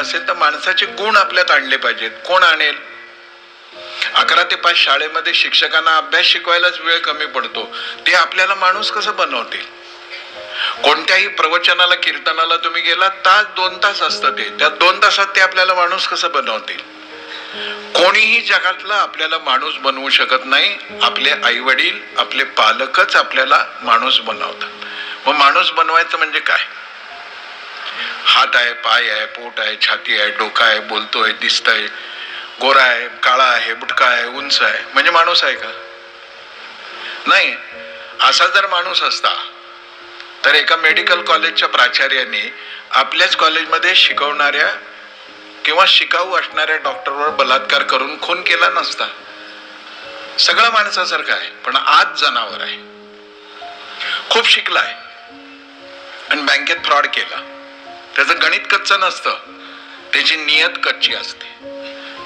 असेल तर माणसाचे गुण आपल्यात आणले पाहिजेत. कोण आणेल? अकरा ते पाच शाळेमध्ये शिक्षकांना अभ्यास शिकवायलाच वेळ कमी पडतो. ते आपल्याला माणूस कसं बनवतील? कोणत्याही प्रवचनाला कीर्तनाला तुम्ही गेला तास दोन तास असतं ते. त्या दोन तासात ते आपल्याला माणूस कसं बनवतील? कोणीही जगातला आपल्याला माणूस बनवू शकत नाही. आपले आई वडील आपले पालकच आपल्याला माणूस बनवतात. मग माणूस बनवायचं म्हणजे काय? हात आहे पाय आहे पोट आहे छाती आहे डोका आहे बोलतोय दिसतंय गोरा आहे काळा आहे बुटका आहे उंच आहे. म्हणजे माणूस आहे का? नाही. असा जर माणूस असता तर एका मेडिकल कॉलेजच्या प्राचार्याने आपल्याच कॉलेजमध्ये शिकवणाऱ्या किंवा शिकाऊ असणाऱ्या डॉक्टरवर बलात्कार करून खून केला नसता. सगळं माणसासारखं आहे पण आज जनावर आहे. खूप शिकलाय. आणि बँकेत फ्रॉड केला. त्याचं गणित कच्चं नसतं. त्याची नियत कच्ची असते.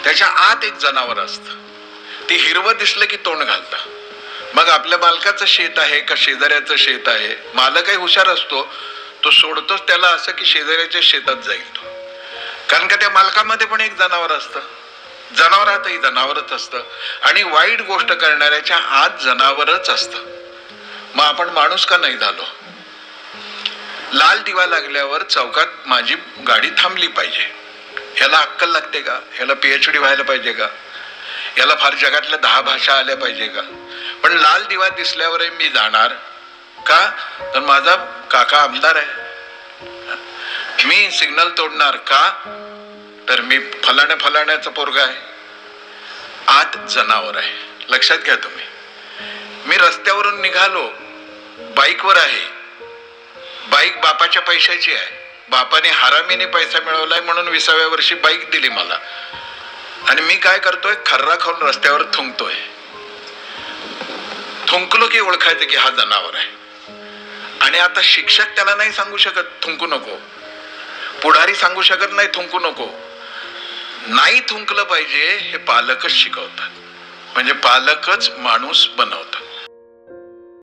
त्याच्या आत एक जनावर असतं. ते हिरवं दिसलं की तोंड घालतं. मग आपल्या मालकाचं शेत आहे का शेजाऱ्याचं शेत आहे? मालकही हुशार असतो. तो सोडतोच त्याला असं की शेजाऱ्याच्या शेतात जाईल तो. कारण का त्या मालकामध्ये पण एक जनावर असतं. जनावरातही जनावरच असतं. आणि वाईट गोष्ट करणाऱ्याच्या आत जनावरच असतं. मग आपण माणूस का नाही झालो? लाल दिवा लागल्यावर चौकात माझी गाडी थांबली पाहिजे. ह्याला अक्कल लागते का? ह्याला पीएचडी व्हायला पाहिजे का? याला फार जगातल्या दहा भाषा आल्या पाहिजे का? पण लाल दिवा दिसल्यावरही मी जाणार. का? तर माझा काका आमदार आहे. मी सिग्नल तोडणार का? तर मी फलाण्या फलाण्याचा पोरगा आहे. आत जनावर आहे. लक्षात घ्या तुम्ही. मी रस्त्यावरून निघालो. बाईकवर आहे. बाईक बापाच्या पैशाची आहे. बापाने हरामीने पैसा मिळवलाय म्हणून विसाव्या वर्षी बाईक दिली मला. आणि मी काय करतोय? खर्रा खाऊन रस्त्यावर थुंकतोय. थुंकलो की ओळखायचं की हा जनावर आहे. आणि आता शिक्षक त्याला नाही सांगू शकत थुंकू नको. पुढारी सांगू शकत नाही थुंकू नको. नाही थुंकलं पाहिजे हे पालकच शिकवतात. म्हणजे पालकच माणूस बनवतात.